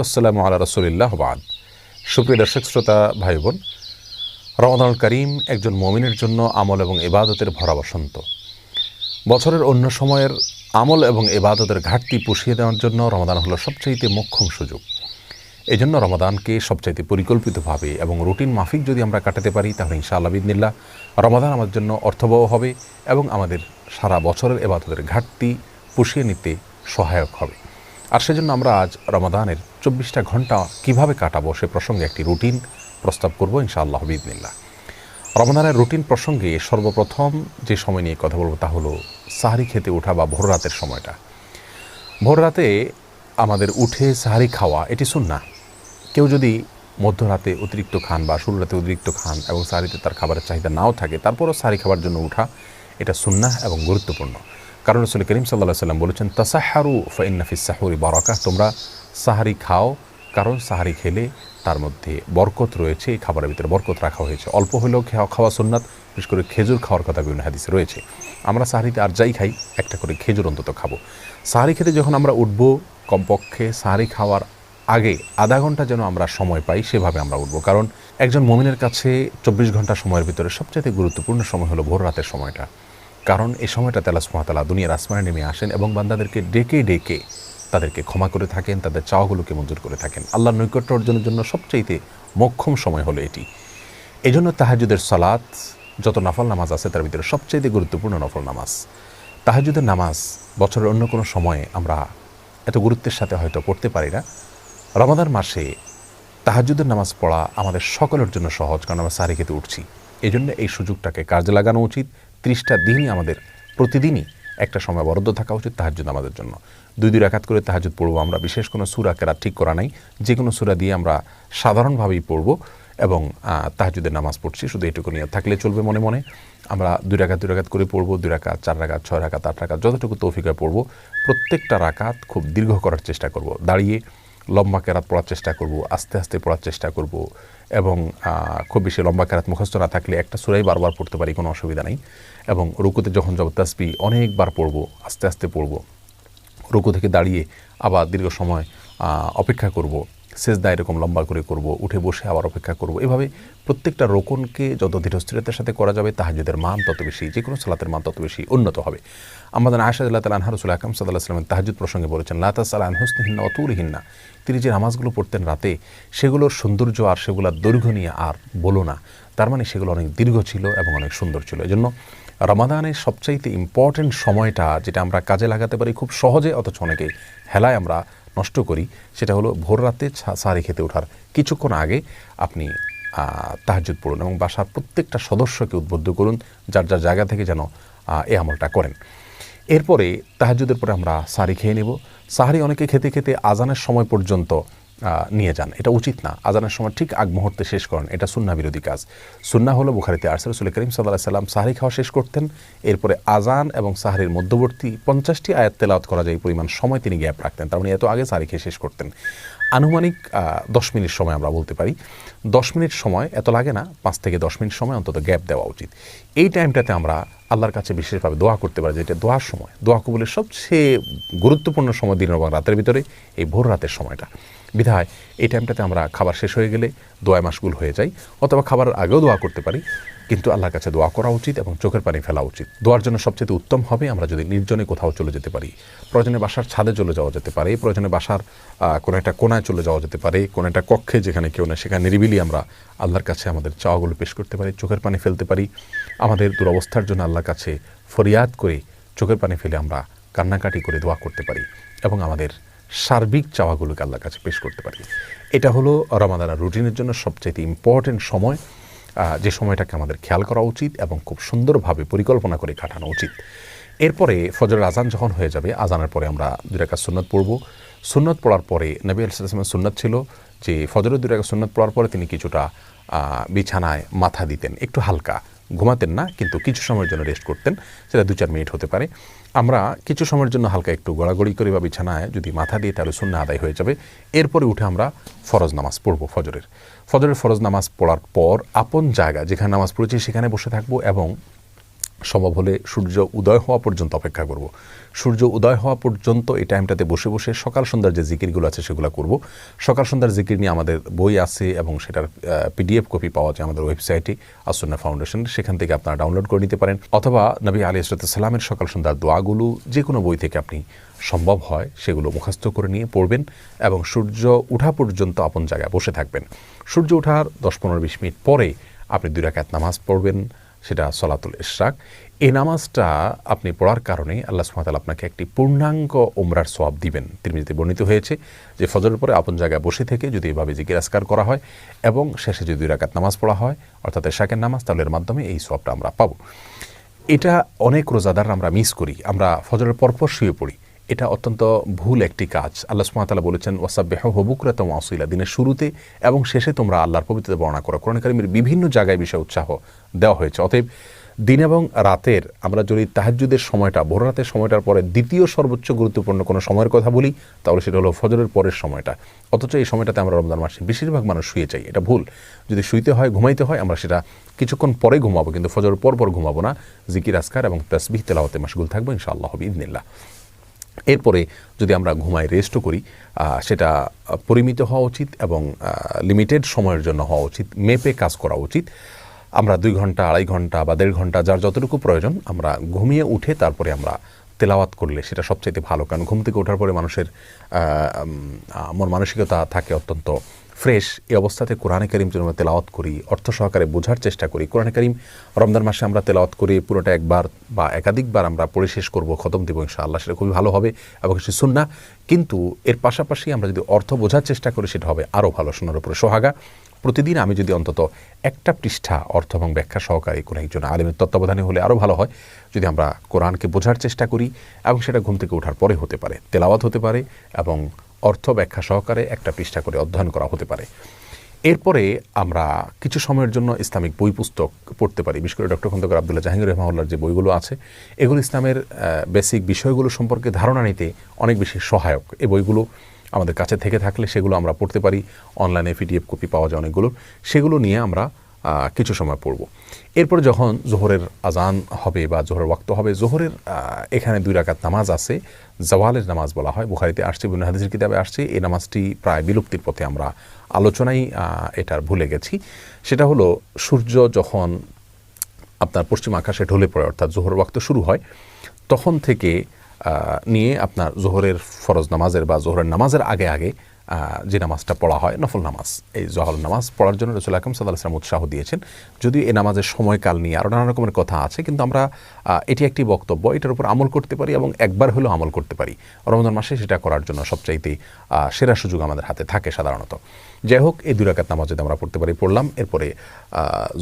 আসসালামু আলা রসুলিল্লাহ বাদ। সুপ্রিয় দর্শক, শ্রোতা ভাই বোন রমাদানুল করিম একজন মমিনের জন্য আমল এবং এবাদতের ভরা বসন্ত। বছরের অন্য সময়ের আমল এবং এবাদতের ঘাটতি পুষিয়ে দেওয়ার জন্য রমাদান হলো সবচাইতে মোক্ষম সুযোগ। এই জন্য রমাদানকে সবচাইতে পরিকল্পিতভাবে এবং রুটিন মাফিক যদি আমরা কাটাতে পারি, তাহলে ইনশাআল্লাহ বিদিনিল্লা রমাদান আমাদের জন্য অর্থবহ হবে এবং আমাদের সারা বছরের এবাদতের ঘাটতি পুষিয়ে নিতে সহায়ক হবে। আর সেজন্য আমরা আজ রমাদানের চব্বিশটা ঘণ্টা কীভাবে কাটাবো সে প্রসঙ্গে একটি রুটিন প্রস্তাব করব ইনশাআল্লাহ বিদিনিল্লা রমাদানের রুটিন প্রসঙ্গে সর্বপ্রথম যে সময় নিয়ে কথা বলব তা হলো সাহারি খেতে ওঠা বা ভোর রাতের সময়টা। ভোর রাতে আমাদের উঠে সাহারি খাওয়া এটি সুন্না কেউ যদি মধ্যরাতে অতিরিক্ত খান বা শুরু রাতে অতিরিক্ত খান এবং সাহারিতে তার খাবারের চাহিদা নাও থাকে, তারপরও সাহারি খাবার জন্য উঠা এটা সুন্না এবং গুরুত্বপূর্ণ। কারণ রসুল করিম সাল্লাহ সাল্লাম বলেছেন তাসাহারু ফাইন্নাফিস সাহুরি বারাকা তোমরা সাহারি খাও, কারণ সাহারি খেলে তার মধ্যে বরকত রয়েছে। এই খাবারের ভিতরে বরকত রাখা হয়েছে। অল্প হলেও খাওয়া খাওয়া সুন্নাত, বিশেষ করে খেজুর খাওয়ার কথা বিভিন্ন হাদিসে রয়েছে। আমরা সাহারিতে আর যাই খাই, একটা করে খেজুর অন্তত খাব। সাহারি খেতে যখন আমরা উঠব কমপক্ষে, সাহারি খাওয়ার আগে আধা ঘণ্টা যেন আমরা সময় পাই, সেভাবে আমরা উঠবো। কারণ একজন মমিনের কাছে চব্বিশ ঘণ্টা সময়ের ভিতরে সবচেয়ে গুরুত্বপূর্ণ সময় হলো ভোর রাতের সময়টা। কারণ এই সময়টা তেলা সুমাতালা দুনিয়ার আসমানে নেমে আসেন এবং বান্দাদেরকে ডেকে ডেকে তাদেরকে ক্ষমা করে থাকেন, তাদের চাওয়াগুলোকে মঞ্জুর করে থাকেন। আল্লাহর নৈকট্য অর্জনের জন্য সবচাইতে মক্ষম সময় হলো এটি। এই জন্য তাহাজুদের সালাত, যত নফল নামাজ আছে, তার ভিতরে সবচাইতে গুরুত্বপূর্ণ নফল নামাজ। তাহাজুদের নামাজ বছরের অন্য কোনো সময়ে আমরা এত গুরুত্বের সাথে হয়তো পড়তে পারি না। রমাদান মাসে তাহাজুদের নামাজ পড়া আমাদের সকলের জন্য সহজ, কারণ আমরা সারি খেতে উঠছি। এই জন্য এই সুযোগটাকে কাজে লাগানো উচিত। ত্রিশটা দিনই আমাদের প্রতিদিনই একটা সময় বরাদ্দ থাকা উচিত তাহাজুদ আমাদের জন্য। দুই দুই রাখাত করে তাহাজুদ পড়ব আমরা, বিশেষ কোনো সুরা কেরা ঠিক করা নাই। যে কোনো সুরা দিয়ে আমরা সাধারণভাবেই পড়ব এবং তাহাজুদের নামাজ পড়ছি, শুধু এটুকু নিয়ে থাকলে চলবে মনে মনে। আমরা দুই রাখাত দুই রাখাত করে পড়ব, দুই রাখাত চার রাখাত ছয় রাখাত আট রাখাত যতটুকু তৌফিকায় পড়ব। প্রত্যেকটা রাকাত খুব দীর্ঘ করার চেষ্টা করব। দাঁড়িয়ে লম্বা কেরাত পড়ার চেষ্টা করব, আস্তে আস্তে পড়ার চেষ্টা করব এবং খুব বেশি লম্বা কেরাত মুখস্থ না থাকলে একটা সুরাই বারবার পড়তে পারি, কোনো অসুবিধা নেই। এবং রুকুতে যখন যাব তাসবি অনেকবার পড়ব, আস্তে আস্তে পড়ব। রুকু থেকে দাঁড়িয়ে আবার দীর্ঘ সময় অপেক্ষা করব। সেজদা এরকম লম্বা করে করব, উঠে বসে আবার অপেক্ষা করব, এভাবে প্রত্যেকটা রোকনকে যত ধীরস্থিরতার সাথে করা যাবে তাহাজুদের মান তত বেশি যে কোনো সালাতের মান তত বেশি উন্নত হবে। আমাদের আশাদুল্লাহ তাল আনহারুল আকাম সাল্লাহ সাল্লামের তাহাজুদ প্রসঙ্গে বলেছেন লাতাসাল আনহসনিহিন্না অতুলহিন্না তিনি যে নামাজগুলো পড়তেন রাতে, সেগুলোর সৌন্দর্য আর সেগুলোর দৈর্ঘ্য নিয়ে আর বলো না। তার মানে সেগুলো অনেক দীর্ঘ ছিল এবং অনেক সুন্দর ছিল। এজন্য রমাদানের সবচাইতে ইম্পর্টেন্ট সময়টা, যেটা আমরা কাজে লাগাতে পারি খুব সহজে, অথচ অনেকে হেলায় আমরা নষ্ট করি, সেটা হলো ভোর রাতে সারি খেতে ওঠার। কিছুক্ষণ আগে আপনি তাহাজুদ পড়ুন এবং বাসার প্রত্যেকটা সদস্যকে উদ্বুদ্ধ করুন, যার যার জায়গা থেকে যেন এ আমলটা করেন। এরপরে তাহাজুদের পরে আমরা সারি খেয়ে নেব। সাহারি অনেকে খেতে খেতে আজানের সময় পর্যন্ত নিয়ে যান। এটা উচিত না। আজানের সময় ঠিক আগ মুহূর্তে শেষ করেন। এটা সুন্না বিরোধী কাজ। সুন্না হলো বুখারিতে আরসে রসুল করিম সাল্লাহ সাল্লাম সাহারি খাওয়া শেষ করতেন। এরপরে আজান এবং সাহারির মধ্যবর্তী পঞ্চাশটি আয়াত তেলাওয়াত করা যায় পরিমাণ সময় তিনি গ্যাপ রাখতেন। তার মানে এত আগে সাহারি খেয়ে শেষ করতেন। আনুমানিক দশ মিনিট সময় আমরা বলতে পারি। দশ মিনিট সময় এত লাগে না। পাঁচ থেকে দশ মিনিট সময় অন্তত গ্যাপ দেওয়া উচিত। এই টাইমটাতে আমরা আল্লাহর কাছে বিশেষভাবে দোয়া করতে পারি যেটা দোয়ার সময়। দোয়া কবুলের সবচেয়ে গুরুত্বপূর্ণ সময় দিন এবং রাতের ভিতরে এই ভোর রাতের সময়টা। বিধায় এই টাইমটাতে আমরা খাবার শেষ হয়ে গেলে দোয়া মাসগুল হয়ে যাই অথবা খাবারের আগেও দোয়া করতে পারি, কিন্তু আল্লাহর কাছে দোয়া করা উচিত এবং চোখের পানি ফেলা উচিত। দোয়ার জন্য সবচেয়ে উত্তম হবে আমরা যদি নির্জনে কোথাও চলে যেতে পারি। প্রয়োজনে বাসার ছাদে চলে যাওয়া যেতে পারে, প্রয়োজনে বাসার কোনো একটা কোনায় চলে যাওয়া যেতে পারে, কোনো একটা কক্ষে যেখানে কেউ নেই, সেখানে নিরিবিলি আমরা আল্লাহর কাছে আমাদের চাওয়াগুলো পেশ করতে পারি, চোখের পানি ফেলতে পারি। আমাদের দুরবস্থার জন্য আল্লাহর কাছে ফরিয়াদ করে চোখের পানি ফেলে আমরা কান্নাকাটি করে দোয়া করতে পারি এবং আমাদের সার্বিক চাওয়াগুলোকে আল্লাহর কাছে পেশ করতে পারি। এটা হলো রমাদানা রুটিনের জন্য সবচেয়ে ইম্পর্টেন্ট সময়। যে সময়টাকে আমাদের খেয়াল করা উচিত এবং খুব সুন্দরভাবে পরিকল্পনা করে কাটানো উচিত। এরপরে ফজরের আজান যখন হয়ে যাবে আজানের পরে আমরা দুই রেখা সুন্নত পড়ব। সুন্নত পড়ার পরে নবী আলাইসলামের সুন্নত ছিল যে ফজরের দুই রেখা সুন্নত পড়ার পরে তিনি কিছুটা বিছানায় মাথা দিতেন, একটু হালকা। ঘুমাতেন না, কিন্তু কিছু সময়ের জন্য রেস্ট করতেন, সেটা দু চার মিনিট হতে পারে। আমরা কিছু সময়ের জন্য হালকা একটু গড়াগড়ি করে বা বিছানায় যদি মাথা দিয়ে, তাহলে শূন্য আদায় হয়ে যাবে। এরপরে উঠে আমরা ফরজ নামাজ পড়ব ফজরের। ফজরের ফরজ নামাজ পড়ার পর আপন জায়গা, যেখানে নামাজ পড়েছি সেখানে বসে থাকব এবং সম্ভব হলে সূর্য উদয় হওয়া পর্যন্ত অপেক্ষা করব। সূর্য উদয় হওয়া পর্যন্ত এই টাইমটাতে বসে বসে সকাল সন্ধ্যার যে জিকিরগুলো আছে সেগুলো করব। সকাল সন্ধ্যার জিকির নিয়ে আমাদের বই আছে এবং সেটার পিডিএফ কপি পাওয়া যায় আমাদের ওয়েবসাইটে আসন্না ফাউন্ডেশন। সেখান থেকে আপনারা ডাউনলোড করে নিতে পারেন। অথবা নবী আলী সালামের সকাল সন্ধ্যার দোয়াগুলো যে কোনো বই থেকে আপনি সম্ভব হয় সেগুলো মুখস্থ করে নিয়ে পড়বেন এবং সূর্য উঠা পর্যন্ত আপন জায়গায় বসে থাকবেন। সূর্য ওঠার দশ পনেরো বিশ মিনিট পরে আপনি দুই রাকাত নামাজ পড়বেন। সেটা সলাতুল ইশরাক। এই নামাজটা আপনি পড়ার কারণে আল্লাহ সুমাতাল আপনাকে একটি পূর্ণাঙ্গ ওমরার সোয়াব দিবেন। তিরমিজিতে বর্ণিত হয়েছে যে ফজরের পরে আপন জায়গায় বসে থেকে যদি এভাবে জিজ্ঞাসকার করা হয় এবং শেষে যদি রাকাত নামাজ পড়া হয়, অর্থাৎ এশাকের নামাজ, তাহলে এর মাধ্যমে এই সোয়াবটা আমরা পাবো। এটা অনেক রোজাদার আমরা মিস করি। আমরা ফজরের পরপর শুয়ে পড়ি। এটা অত্যন্ত ভুল একটি কাজ। আল্লাহ সুমাতালা বলেছেন ওয়াসাবেহ হবুকরা তোমা আসইলা দিনের শুরুতে এবং শেষে তোমরা আল্লাহর পবিত্রতা বর্ণনা করো। কোরআন কারিমের বিভিন্ন জায়গায় বিষয়ে উৎসাহ দেওয়া হয়েছে। অতএব দিন এবং রাতের আমরা যদি তাহাজুদের সময়টা ভোর রাতের সময়টার পরে দ্বিতীয় সর্বোচ্চ গুরুত্বপূর্ণ কোনো সময়ের কথা বলি, তাহলে সেটা হলো ফজরের পরের সময়টা। অথচ এই সময়টাতে আমরা রমজান মাসে বেশিরভাগ মানুষ শুয়ে যাই, এটা ভুল। যদি শুইতে হয়, ঘুমাইতে হয়, আমরা সেটা কিছুক্ষণ পরে ঘুমাবো, কিন্তু ফজরের পর পর ঘুমাবো না। জিকির আসকার এবং তসবিহ তেলাওয়াতে মাসগুল থাকব ইনশাআল্লাহ হবি ইদিনিল্লাহ। এরপরে যদি আমরা ঘুমায় রেস্টও করি সেটা পরিমিত হওয়া উচিত এবং লিমিটেড সময়ের জন্য হওয়া উচিত, মেপে কাজ করা উচিত। আমরা দুই ঘণ্টা, আড়াই ঘণ্টা বা দেড় ঘণ্টা যার যতটুকু প্রয়োজন, আমরা ঘুমিয়ে উঠে তারপরে আমরা তেলাওয়াত করলে সেটা সবচাইতে ভালো। কারণ ঘুম থেকে ওঠার পরে মানুষের মন মানসিকতা থাকে অত্যন্ত ফ্রেশ এই অবস্থাতে কোরআনে করিম যদি আমরা তেলাওয়াত করি, অর্থ সহকারে বোঝার চেষ্টা করি। কোরআনে করিম রমজান মাসে আমরা তেলাওয়াত করি, পুরোটা একবার বা একাধিকবার আমরা পড়ে শেষ করব, খতম দেবো ইনশাআল্লাহ, সেটা খুবই ভালো হবে এবং সে শুননা কিন্তু এর পাশাপাশি আমরা যদি অর্থ বোঝার চেষ্টা করি, সেটা হবে আরও ভালো শোনার উপরে সোহাগা। প্রতিদিন আমি যদি অন্তত একটা পৃষ্ঠা অর্থ এবং ব্যাখ্যা সহকারে কোনো একজন আলিমের তত্ত্বাবধানে হলে আরও ভালো হয়। যদি আমরা কোরআনকে বোঝার চেষ্টা করি এবং সেটা ঘুম থেকে ওঠার পরে হতে পারে, তেলাওয়াত হতে পারে এবং অর্থ ব্যাখ্যা সহকারে একটা পৃষ্ঠা করে অধ্যয়ন করা হতে পারে। এরপরে আমরা কিছু সময়ের জন্য ইসলামিক বই পুস্তক পড়তে পারি। বিশেষ করে ডক্টর খন্দকার আবদুল্লাহ জাহাঙ্গীর রহমাউল্লার যে বইগুলো আছে, এগুলো ইসলামের বেসিক বিষয়গুলো সম্পর্কে ধারণা নিতে অনেক বেশি সহায়ক। এই বইগুলো আমাদের কাছে থেকে থাকলে সেগুলো আমরা পড়তে পারি। অনলাইনে পিডিএফ কপি পাওয়া যায় অনেকগুলো। সেগুলো নিয়ে আমরা কিছু সময় পড়ব। এরপর যখন জোহরের আজান হবে বা জোহরের ওয়াক্ত হবে, জোহরের এখানে দুই রাকাত নামাজ আছে, জওয়ালের নামাজ বলা হয়। বুখারিতে আসছে বিভিন্ন হাদিসের কিতাবে আসছে। এই নামাজটি প্রায় বিলুপ্তির পথে আমরা আলোচনাই এটার ভুলে গেছি। সেটা হলো, সূর্য যখন আপনার পশ্চিম আকাশে ঢলে পড়ে, অর্থাৎ জোহর ওয়াক্ত শুরু হয়, তখন থেকে নিয়ে আপনার জোহরের ফরজ নামাজের বা জোহরের নামাজের আগে আগে যে নামাজটা পড়া হয় নফল নামাজ এই জহর নামাজ পড়ার জন্য রসুল আকরম সাল্লাহ আসলাম উৎসাহ দিয়েছেন যদিও এই নামাজের সময়কাল নিয়ে আরও নানা রকমের কথা আছে কিন্তু আমরা এটি একটি বক্তব্য। এটার উপর আমল করতে পারি এবং একবার হলেও আমল করতে পারি। রমজান মাসে সেটা করার জন্য সবচাইতে সেরা সুযোগ আমাদের হাতে থাকে সাধারণত। যাই হোক, এই দুই রাকাত নামাজ যদি আমরা পড়তে পারি, পড়লাম। এরপরে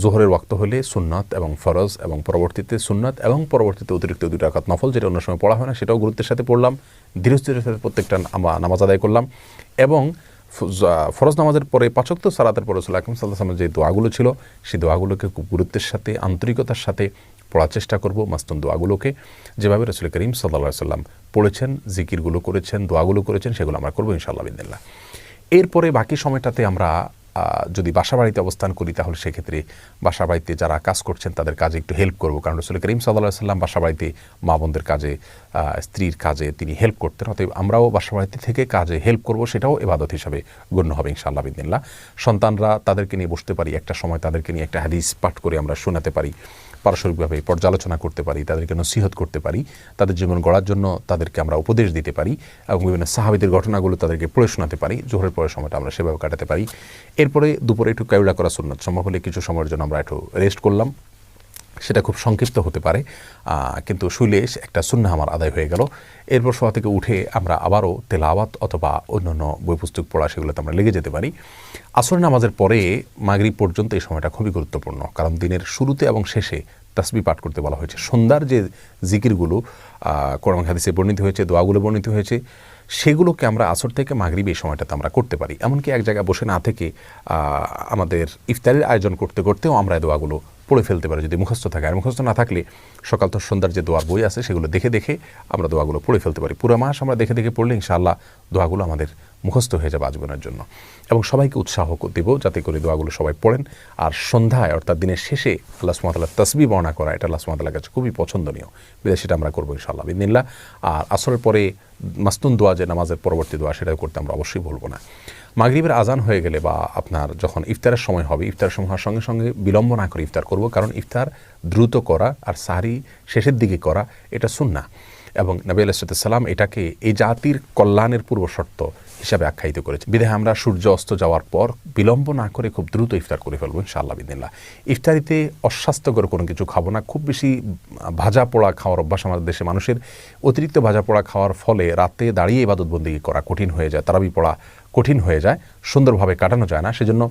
জোহরের ওয়াক্ত হলে সুন্নত এবং ফরজ এবং পরবর্তীতে সুন্নত এবং পরবর্তীতে অতিরিক্ত দুই রাকাত নফল, যেটা অন্য সময় পড়া হয় না, সেটাও গুরুত্বের সাথে পড়লাম। ধীরে ধীরে সাথে প্রত্যেকটা নামাজ আদায় করলাম এবং ফরজ নামাজের পরে পাচক্ত সালাতের পরে রসুল আকরম সাল্লাহ যে দোয়াগুলো ছিল, সেই দোয়াগুলোকে খুব গুরুত্বের সাথে, আন্তরিকতার সাথে পড়ার চেষ্টা করব মাস্তুন দোয়াগুলোকে। যেভাবে রসুল করিম সাল্লা সাল্লাম পড়েছেন, জিকিরগুলো করেছেন, দোয়াগুলো করেছেন, সেগুলো আমরা করব ইনশাআল্লাহ বিদিল্লা এরপরে বাকি সময়টাতে আমরা যদি বাসা বাড়িতে অবস্থান করি, তাহলে সেক্ষেত্রে বাসা বাড়িতে যারা কাজ করছেন, তাদের কাজে একটু হেল্প করব। কারণ রসুল করিম সাল্লাহ সাল্লাম বাসা বাড়িতে মা বোনদের কাজে স্ত্রীর কাজে তিনি হেল্প করতেন। অতএব আমরাও বাসা বাড়িতে থেকে কাজে হেল্প করব, সেটাও এবাদত হিসাবে গণ্য হবে ইনশাআল্লাহ বিদিল্লা সন্তানরা তাদেরকে নিয়ে বসতে পারি, একটা সময় তাদেরকে নিয়ে একটা হাদিস পাঠ করে আমরা শোনাতে পারি। পারস্পরিকভাবে পর্যালোচনা করতে পারি, তাদেরকে নসিহত করতে পারি, তাদের জীবন গড়ার জন্য তাদেরকে আমরা উপদেশ দিতে পারি এবং বিভিন্ন সাহাবিদের ঘটনাগুলো তাদেরকে পড়ে শোনাতে পারি, জোহরের পরের সময়টা আমরা সেভাবে কাটাতে পারি। এরপরে দুপুরে একটু কায়ুড়া করা সুন্নত, সম্ভব হলে কিছু সময়ের জন্য আমরা একটু রেস্ট করলাম। সেটা খুব সংক্ষিপ্ত হতে পারে। কিন্তু শুইলে একটা শূন্য আমার আদায় হয়ে গেল। এরপর সভা থেকে উঠে আমরা আবারও তেলাওয়াত অথবা অন্যান্য বই পুস্তক পড়া সেগুলোতে আমরা লেগে যেতে পারি। আসর নামাজের পরে মাগরিব পর্যন্ত এই সময়টা খুবই গুরুত্বপূর্ণ। কারণ দিনের শুরুতে এবং শেষে তাসবি পাঠ করতে বলা হয়েছে। সন্ধ্যার যে জিকিরগুলো কোরআন হাদিসে বর্ণিত হয়েছে, দোয়াগুলো বর্ণিত হয়েছে, সেগুলোকে আমরা আসর থেকে মাগরিব এই সময়টাতে আমরা করতে পারি। এমনকি এক জায়গায় বসে না থেকে আমাদের ইফতারের আয়োজন করতে করতেও আমরা দোয়াগুলো পড়ে ফেলতে পারে, যদি মুখস্থ থাকে। আর মুখস্থ না থাকলে সকাল তো সন্ধ্যার যে দোয়ার বই আছে, সেগুলো দেখে দেখে আমরা দোয়াগুলো পড়ে ফেলতে পারি। পুরো মাস আমরা দেখে দেখে পড়লে ইনশাআল্লাহ দোয়াগুলো আমাদের মুখস্থ হয়ে যাবে আজীবনের জন্য। এবং সবাইকে উৎসাহ দেব যাতে করে দোয়াগুলো সবাই পড়েন। আর সন্ধ্যায়, অর্থাৎ দিনের শেষে আল্লাহ সুমতাল্লাহ তসবি বর্ণনা করা, এটা আল্লাহ সুমতাল্লাহ কাছে খুবই পছন্দনীয়। বিদায় সেটা আমরা করব ইনশাআল্লাহ বিদিনিল্লা আর আসরের পরে মাস্তুন দোয়া যে নামাজের পরবর্তী দোয়া, সেটাও করতে আমরা অবশ্যই ভুলবো না। মাগরিবের আজান হয়ে গেলে বা আপনার যখন ইফতারের সময় হবে ইফতার সময় হওয়ার সঙ্গে সঙ্গে বিলম্ব না করে ইফতার করব, কারণ ইফতার দ্রুত করা আর সাহারি শেষের দিকে করা, এটা সুন্না এবং নবী আলাইসালাম এটাকে এই জাতির কল্যাণের পূর্ব শর্ত হিসাবে আখ্যায়িত করেছে। বিধায় আমরা সূর্য অস্ত যাওয়ার পর বিলম্ব না করে খুব দ্রুত ইফতার করে ফেলব, ইনশাআল্লাহ বিদিল্লা ইফতারিতে অস্বাস্থ্যকর কোনো কিছু খাব না, খুব বেশি ভাজা পোড়া খাওয়ার অভ্যাস আমাদের দেশে মানুষের। অতিরিক্ত ভাজা পোড়া খাওয়ার ফলে রাতে দাঁড়িয়ে ইবাদতবন্দি করা কঠিন হয়ে যায়, তারাবি পড়া কঠিন হয়ে যায়, সুন্দরভাবে কাটানো যায় না। সেজন্য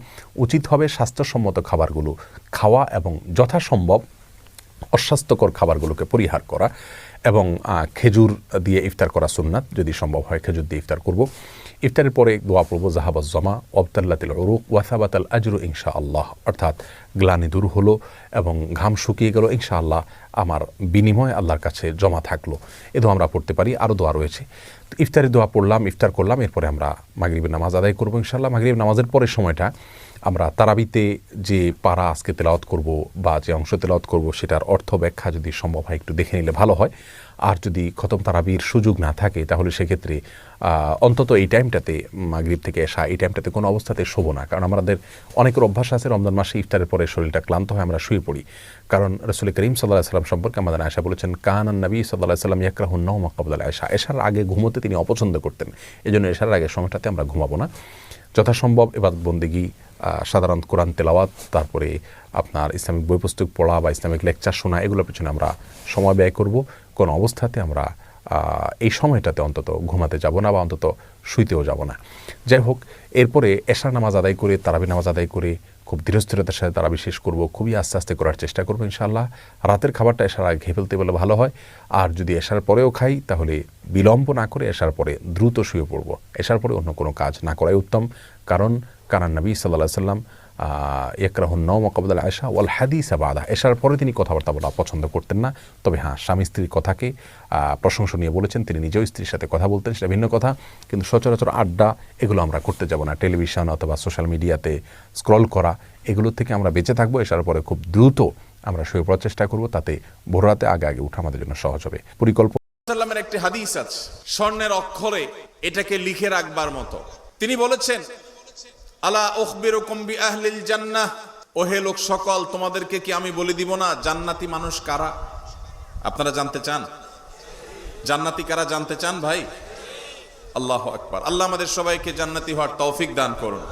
উচিত হবে স্বাস্থ্যসম্মত খাবারগুলো খাওয়া এবং যথাসম্ভব অস্বাস্থ্যকর খাবারগুলোকে পরিহার করা। এবং খেজুর দিয়ে ইফতার করা সুন্নাত যদি সম্ভব হয় খেজুর দিয়ে ইফতার করব। ইফতারের পরে দোয়া পড়ব জাহাবাজ জমা, অবতাল্লাতিল অরুক ওয়াসাবাতাল আজরু ইনশা আল্লাহ অর্থাৎ গ্লানি দূর হলো এবং ঘাম শুকিয়ে গেল ইনশা আল্লাহ আমার বিনিময় আল্লাহর কাছে জমা থাকল। এ দোয়া আমরা পড়তে পারি আরও দোয়া রয়েছে। তো ইফতারের দোয়া পড়লাম, ইফতার করলাম, এরপরে আমরা মাগরিবের নামাজ আদায় করব, ইনশাআল্লাহ। মাগরিব নামাজের পরের সময়টা আমরা তারাবিতে যে পারা আজকে তেলাওয়াত করব বা যে অংশ তেলাওয়াত করব, সেটার অর্থ ব্যাখ্যা যদি সম্ভব হয়, একটু দেখে নিলে ভালো হয়। আর যদি খতম তারাবির সুযোগ না থাকে, তাহলে সেক্ষেত্রে অন্তত এই টাইমটাতে মাগরিব থেকে এসা, এই টাইমটাতে কোনো অবস্থাতে শোব না। কারণ আমাদের অনেকের অভ্যাস আছে, রমজান মাসে ইফতারের পরে শরীরটা ক্লান্ত হয়, আমরা শুয়ে পড়ি। কারণ রসুল করিম সাল্লাহ সাল্লাম সম্পর্কে আমাদের আয়সা বলেছেন কানান নবী সাল্লাহ সাল্লাম ইয়াকরাহুন নৌ মকাবুল আয়সা এশার আগে ঘুমোতে তিনি অপছন্দ করতেন। এই জন্য এশার আগে সময়টাতে আমরা ঘুমাবো না। যথাসম্ভব এবার বন্দিগি সাধারণ কোরআন তেলাওয়াত, তারপরে আপনার ইসলামিক বই পুস্তক পড়া বা ইসলামিক লেকচার শোনা, এগুলোর পেছনে আমরা সময় ব্যয় করব। কোনো অবস্থাতে আমরা এই সময়টাতে অন্তত ঘুমাতে যাব না বা অন্তত শুইতেও যাব না। যাই হোক, এরপরে এশার নামাজ আদায় করে, তারাবি নামাজ আদায় করে, খুব ধীরস্থিরতার সাথে তারা বিশেষ করব, খুবই আস্তে আস্তে করার চেষ্টা করব ইনশাআল্লাহ। রাতের খাবারটা এশার আগে খেয়ে ফেলতে বলে ভালো হয়। আর যদি এশার পরেও খাই, তাহলে বিলম্ব না করে এশার পরে দ্রুত শুয়ে পড়ব। এশার পরে অন্য কোনো কাজ না করাই উত্তম। কারণ কারণ নবী সাল্লাহ সাল্লাম একরাহুন নৌ মকাবুল আয়সা ওয়াল হাদিস আবাদা এশার পরে তিনি কথাবার্তা বলা পছন্দ করতেন না। তবে হ্যাঁ স্বামী স্ত্রীর কথাকে প্রশংসনীয় বলেছেন। তিনি নিজেও স্ত্রীর সাথে কথা বলতেন, সেটা ভিন্ন কথা। কিন্তু সচরাচর আড্ডা, এগুলো আমরা করতে যাব না। টেলিভিশন অথবা সোশ্যাল মিডিয়াতে স্ক্রল করা, এগুলোর থেকে আমরা বেঁচে থাকব। এসার পরে খুব দ্রুত আমরা শুয়ে পড়ার চেষ্টা করব। তাতে ভোররাতে আগে আগে উঠা আমাদের জন্য সহজ হবে। পরিকল্পনা একটি হাদিস আছে, স্বর্ণের অক্ষরে এটাকে লিখে রাখবার মতো। তিনি বলেছেন আলা উখবিরুকুম বি আহলিল জান্নাহ। ওহে লোক সকল, তোমাদেরকে কি আমি বলে দিব না, জান্নাতি মানুষ কারা? আপনারা জানতে চান? জান্নাতি কারা জানতে চান ভাই? আল্লাহ আকবার। আল্লাহ আমাদের সবাইকে জান্নাতি হওয়ার তৌফিক দান করুন।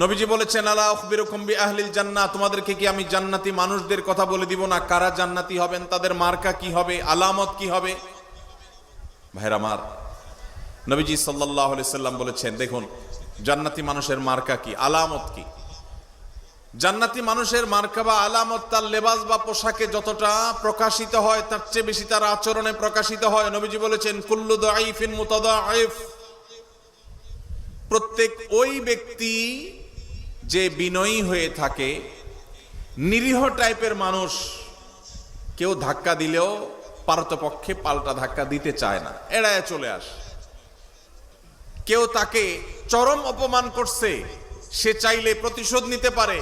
নবীজি বলেছেন, আলা উখবিরুকুম বি আহলিল জান্না তোমাদেরকে কি আমি জান্নাতি মানুষদের কথা বলে দিব না? কারা জান্নাতি হবেন? তাদের মার্কা কি হবে? আলামত কি হবে? ভাইরা আমার, নবীজি আলাইহি সাল্লাম বলেছেন, দেখুন জান্নাতি মানুষের মার্কা কি? আলামত কি? জান্নাতি মানুষের মার্কা বা আলামত তার লেবাস বা পোশাকে যতটা প্রকাশিত হয়, তার চেয়ে বেশি তার আচরণে প্রকাশিত হয়। নবীজি বলেছেন, কুল্লু দাইফিন মুতাদাইফ প্রত্যেক ওই ব্যক্তি যে বিনয়ী হয়ে থাকে, নিরীহ টাইপের মানুষ, কেউ ধাক্কা দিলেও পারতপক্ষে পাল্টা ধাক্কা দিতে চায় না। এড়ায় চলে আসে। কেউ তাকে চরম অপমান করছে, সে চাইলে প্রতিশোধ নিতে পারে,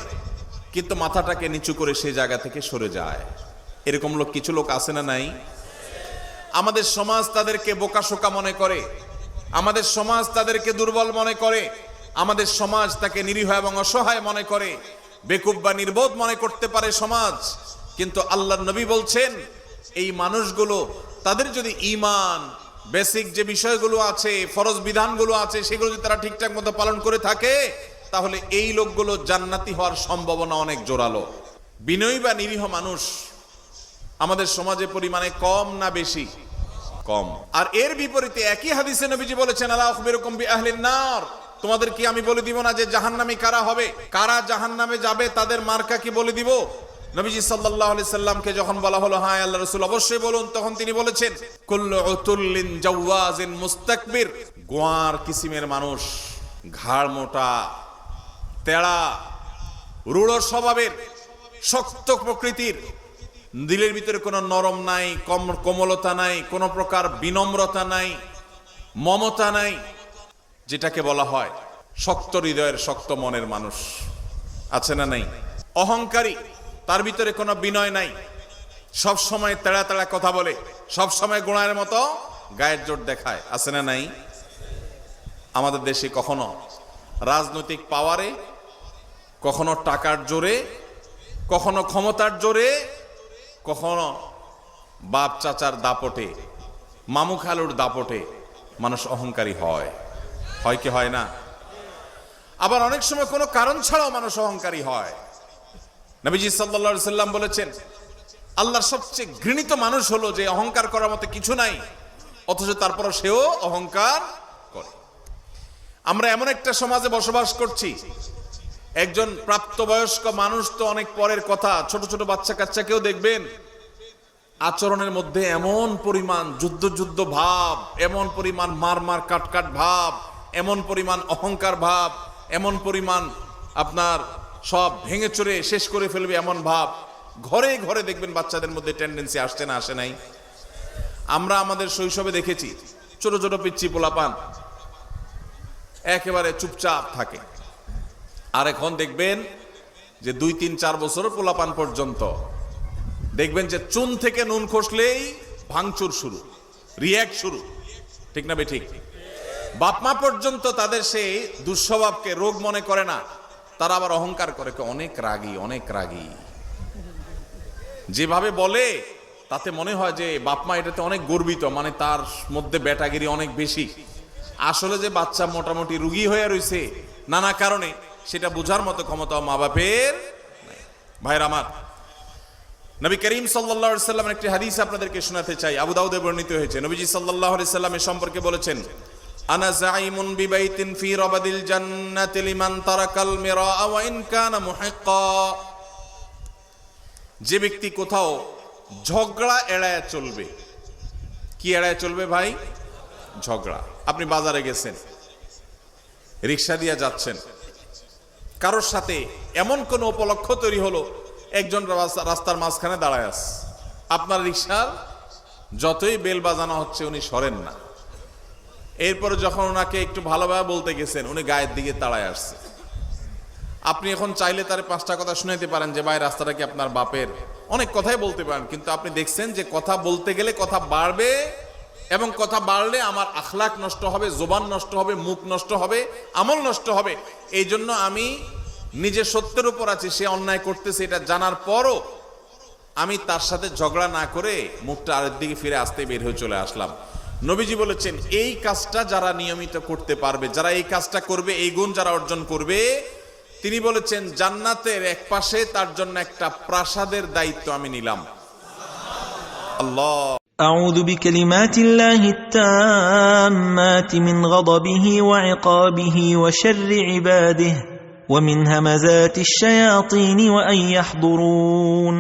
কিন্তু মাথাটাকে নিচু করে সে জায়গা থেকে সরে যায়। এরকম লোক কিছু লোক আছে না নাই? আমাদের সমাজ তাদেরকে বোকাশোকা মনে করে, আমাদের সমাজ তাদেরকে দুর্বল মনে করে, আমাদের সমাজ তাকে নিরীহ এবং অসহায় মনে করে, বেকুব বা নির্বোধ মনে করতে পারে সমাজ, কিন্তু আল্লাহ নবী বলছেন, এই মানুষগুলো তাদের যদি ইমান বেসিক যে বিষয়গুলো আছে, ফরজ বিধানগুলো আছে, সেগুলো যদি তারা ঠিকঠাক মতো পালন করে থাকে, তাহলে এই লোকগুলো জান্নাতি হওয়ার সম্ভাবনা অনেক জোরালো। বিনয়ী বা নিরীহ মানুষ আমাদের সমাজে পরিমাণে কম না বেশি? কম। আর এর বিপরীতে একই হাদিসে নবীজি বলেছেন, আলা আখবিরুকুম বি আহলিন নার। তোমাদের কি আমি বলে দিব না যে জাহান্নামী কারা হবে? কারা জাহান্নামে যাবে, তাদের মার্কা কি বলে দিব? নবীজি সাল্লাল্লাহু আলাইহি সাল্লামকে যখন বলা হলো হ্যাঁ আল্লাহ রাসূল, অবশ্যই বলুন, তখন তিনি বলেছেন, কুল্লু উতুল্লিন জাওয়াজিন মুস্তাকবির। গোয়ার কিসিমের মানুষ, ঘাড় মোটা, তেড়া রূঢ় স্বভাবের, শক্ত প্রকৃতির। দিলের ভিতরে কোনো নরম নাই, কম কোমলতা নাই, কোনো প্রকার বিনম্রতা নাই, মমতা নাই, যেটাকে বলা হয় শক্ত হৃদয়ের শক্ত মনের মানুষ। আছে না নাই? অহংকারী তার ভিতরে কোনো বিনয় নাই। সব সময় তেড়া তেড়া কথা বলে, সব সময় গোড়ার মতো গায়ের জোর দেখায়, আছে না নাই? আমাদের দেশে কখনো রাজনৈতিক পাওয়ারে, কখনো টাকার জোরে, কখনো ক্ষমতার জোরে, কখনো বাপ চাচার দাপটে, মামু খালুর দাপটে মানুষ অহংকারী হয়। হয় কি হয় না? আবার অনেক সময় কোনো কারণ ছাড়াও মানুষ অহংকারী হয়। নবীজি সাল্লা সাল্লাম বলেছেন, আল্লাহর সবচেয়ে ঘৃণিত মানুষ হলো যে অহংকার করার মতো কিছু নাই, অথচ তারপর সেও অহংকার করে। আমরা এমন একটা সমাজে বসবাস করছি, একজন প্রাপ্তবয়স্ক মানুষ তো অনেক পরের কথা, ছোট ছোট বাচ্চা কাচ্চাকেও দেখবেন, আচরণের মধ্যে এমন পরিমাণ যুদ্ধ যুদ্ধ ভাব, এমন পরিমাণ মার মার কাট কাট ভাব, এমন পরিমাণ অহংকার ভাব, এমন পরিমাণ আপনার সব ভেঙে চড়ে শেষ করে ফেলবে এমন ভাব। ঘরে ঘরে দেখবেন বাচ্চাদের মধ্যে টেন্ডেন্সি আসছে না, আসে নাই। আমরা আমাদের শৈশবে দেখেছি, ছোট ছোট পিচ্ছি পোলাপান একেবারে চুপচাপ থাকে। আর এখন দেখবেন যে দুই, তিন, চার বছর পোলাপান পর্যন্ত। দেখবেন যে চুন থেকে নুন খসলেই ভাঙচুর শুরু রিয়াক্ট শুরু। ঠিক না বে ঠিক? বাপমা পর্যন্ত তাদের সেই দুঃস্বভাবকে রোগ মনে করে না। তারা আবার অহংকার করে অনেক রাগী অনেক রাগী। যেভাবে বলে, তাতে মনে হয় যে বাপমা এটাতে অনেক গর্বিত মানে তার মধ্যে ব্যাটাগিরি অনেক বেশি। আসলে যে বাচ্চা মোটামুটি রুগী হয়ে রয়েছে নানা কারণে সেটা বোঝার মতো ক্ষমতা মা বাপের নাই। ভাইয়ের আমার, নবী করিম সাল্লামের একটি হাদিস আপনাদেরকে শোনাতে চাই, আবু দাউদে বর্ণিত হয়েছে। নবীজি আলাইহি সাল্লামের সম্পর্কে বলেছেন আনা জাইমুন বিবাইতিন ফি রাবাদিল জান্নাতি লিমান তারাকাল মিরা ওয়া ইন কানা যে ব্যক্তি কোথাও ঝগড়া এড়ায় চলবে, কি এড়ায় চলবে ভাই? ঝগড়া। আপনি বাজারে গেছেন, রিক্সা দিয়ে যাচ্ছেন, কারোর সাথে এমন কোন উপলক্ষ তৈরি হলো, একজন রাস্তার মাঝখানে দাঁড়ায় আছে। আপনার রিক্সার যতই বেল বাজানো হচ্ছে উনি সরেন না। এরপরে যখন ওনাকে একটু ভালোভাবে বলতে গেছেন, উনি গায়ের দিকে তাড়ায় আসছে। আপনি এখন চাইলে তার পাঁচটা কথা শুনাইতে পারেন যে, ভাই, রাস্তাটা কি আপনার বাপের? অনেক কথাই বলতে পারেন, কিন্তু আপনি দেখছেন যে কথা বলতে গেলে কথা বাড়বে এবং কথা বাড়লে আমার আখলাক নষ্ট হবে, জোবান নষ্ট হবে, মুখ নষ্ট হবে, আমল নষ্ট হবে। এই জন্য আমি নিজে সত্যের উপর আছি, সে অন্যায় করতেছে, এটা জানার পরও আমি তার সাথে ঝগড়া না করে মুখটা আরেক দিকে ফিরে আসতে বের হয়ে চলে আসলাম। নবীজি বলেছেন এই কাজটা যারা নিয়মিত করতে পারবে যারা এই কাজটা করবে এই গুণ যারা অর্জন করবে তিনি বলেছেন জান্নাতের এক পাশে তার জন্য একটা প্রাসাদের দায়িত্ব আমি নিলাম আল্লাহ أعوذ بكلمات الله التامات من غضبه وعقابه وشر عباده ومن همزات الشياطين وأن يحضرون